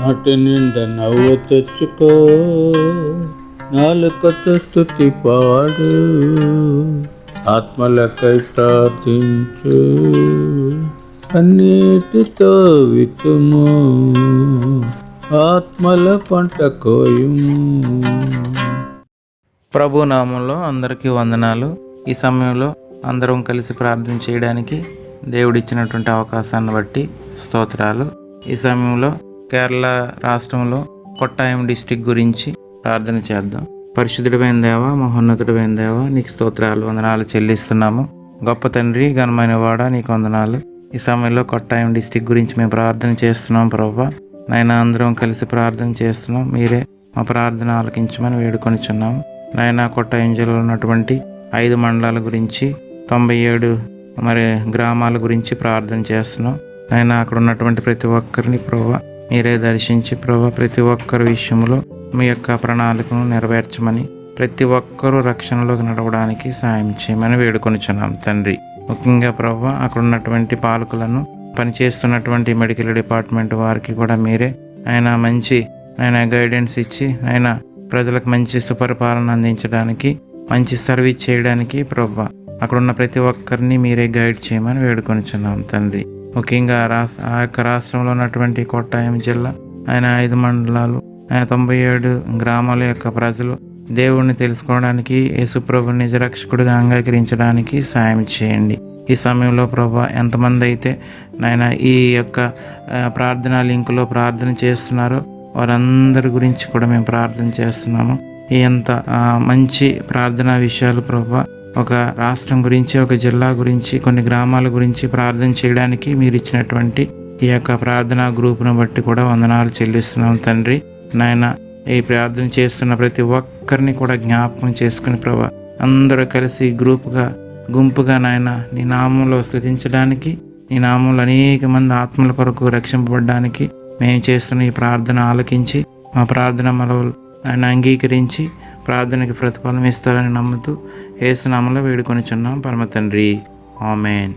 నాటి నిండా నవ్వు తెచ్చుకో. నాలుకతో స్థుతి పాడు. ఆత్మలకై ప్రార్థించు. అన్నిటితో వితుము ఆత్మల పంట కోయుము. ప్రభు నామంలో అందరికీ వందనాలు. ఈ సమయంలో అందరం కలిసి ప్రార్థన చేయడానికి దేవుడిచ్చినటువంటి అవకాశాన్ని బట్టి స్తోత్రాలు. ఈ సమయంలో కేరళ రాష్ట్రంలో కొట్టాయం డిస్టిక్ గురించి ప్రార్థన చేద్దాం. పరిశుద్ధుడమైన దేవ మహోన్నతుడమైన దేవ నీకు స్తోత్రాలు వందనాలు చెల్లిస్తున్నాము. గొప్ప తండ్రి ఘనమైన వాడ నీకు వందనాలు. ఈ సమయంలో కొట్టాయం డిస్టిక్ గురించి మేము ప్రార్థన చేస్తున్నాం ప్రభా నాయన అందరం కలిసి ప్రార్థన చేస్తున్నాం. మీరే మా ప్రార్థన ఆలకించమని వేడుకొనిచున్నాము. నాయన కొట్టాయం జిల్లాలో ఉన్నటువంటి ఐదు మండలాల గురించి తొంభై ఏడు మరి గ్రామాల గురించి ప్రార్థన చేస్తున్నాం. నాయన అక్కడ ఉన్నటువంటి ప్రతి ఒక్కరిని ప్రభా మీరే దర్శించి ప్రభా ప్రతి ఒక్కరి విషయంలో మీ యొక్క ప్రణాళికను నెరవేర్చమని ప్రతి ఒక్కరూ రక్షణలోకి నడవడానికి సాయం చేయమని వేడుకొనిచున్నాం తండ్రి. ముఖ్యంగా ప్రభా అక్కడ ఉన్నటువంటి పాలకులను పనిచేస్తున్నటువంటి మెడికల్ డిపార్ట్మెంట్ వారికి కూడా మీరే ఆయన మంచి ఆయన గైడెన్స్ ఇచ్చి ఆయన ప్రజలకు మంచి సుపరిపాలన అందించడానికి మంచి సర్వీస్ చేయడానికి ప్రభా అక్కడున్న ప్రతి ఒక్కరిని మీరే గైడ్ చేయమని వేడుకొనిచున్నాం తండ్రి. ముఖ్యంగా రాష్ట్ర ఆ యొక్క రాష్ట్రంలో ఉన్నటువంటి కొట్టాయం జిల్లా ఆయన ఐదు మండలాలు ఆయన తొంభై ఏడు గ్రామాల యొక్క ప్రజలు దేవుణ్ణి తెలుసుకోవడానికి యేసుప్రభు నిజరక్షకుడిగా అంగీకరించడానికి సాయం చేయండి. ఈ సమయంలో ప్రభా ఎంతమంది అయితే నాయన ఈ యొక్క ప్రార్థన లింకులో ప్రార్థన చేస్తున్నారో వారందరి గురించి కూడా మేము ప్రార్థన చేస్తున్నాము. ఈ ఎంత మంచి ప్రార్థనా విషయాలు ప్రభా ఒక రాష్ట్రం గురించి ఒక జిల్లా గురించి కొన్ని గ్రామాల గురించి ప్రార్థన చేయడానికి మీరు ఇచ్చినటువంటి ఈ యొక్క ప్రార్థనా గ్రూపును బట్టి కూడా వందనాలు చెల్లిస్తున్నాం తండ్రి. నాయన ఈ ప్రార్థన చేస్తున్న ప్రతి ఒక్కరిని కూడా జ్ఞాపకం చేసుకుని ప్రభా అందరూ కలిసి గ్రూపుగా గుంపుగా నాయన నీ నామంలో స్థుతించడానికి నీ నామంలో అనేక మంది ఆత్మల కొరకు రక్షింపబడడానికి మేము చేస్తున్న ఈ ప్రార్థన ఆలకించి మా ప్రార్థన మనవులు ఆయన అంగీకరించి ప్రార్థనకి ప్రతిఫలం ఇస్తారని నమ్ముతూ ఏసునామలో వేడుకొని చున్నాం పరమ తండ్రి ఆమెన్.